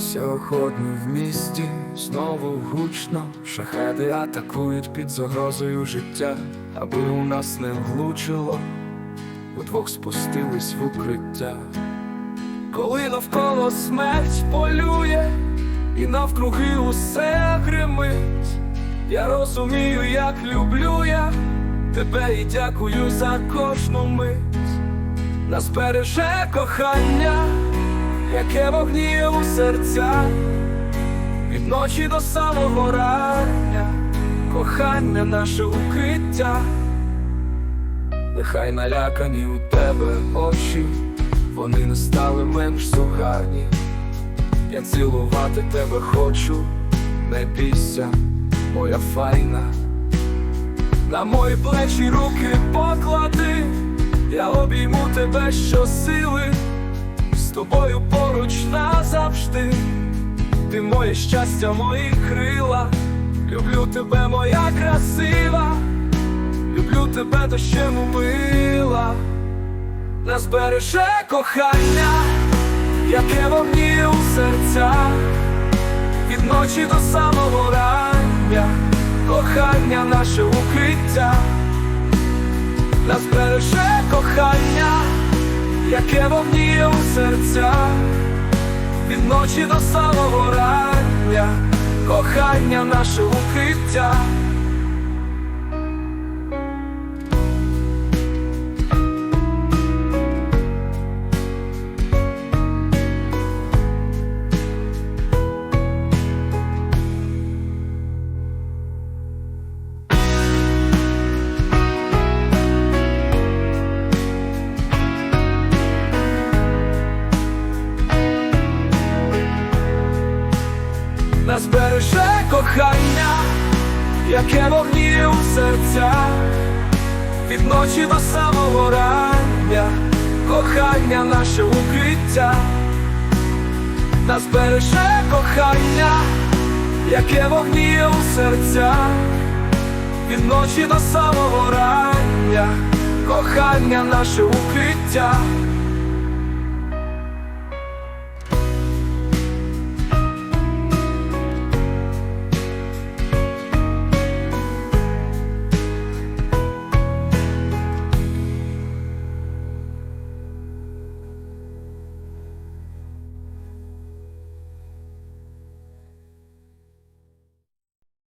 Сьогодні в місті знову гучно шахеди атакують під загрозою життя, аби у нас не влучило, удвох спустились в укриття. Коли навколо смерть полює, і навкруги усе гримить, я розумію, як люблю я тебе і дякую за кожну мить. Нас береже кохання, яке вогніє у серця, від ночі до самого рання, кохання наше укриття, нехай налякані у тебе очі, вони не стали менш сугарні. Я цілувати тебе хочу, не бійся, моя файна. На мої плечі руки поклади, я обійму тебе щосили, моє щастя, мої крила, люблю тебе, моя красива, люблю тебе дощем мила, нас береже кохання, яке вогніє у серцях, від ночі до самого рання, кохання наше укриття, нас береже кохання, яке вогніє у серцях, ночі до самого рання, кохання наше укриття. Нас береже кохання, яке вогніє у серцях, від ночі до самого рання, кохання наше укриття, нас береже кохання, яке вогніє у серцях, від ночі до самого рання, кохання наше укриття.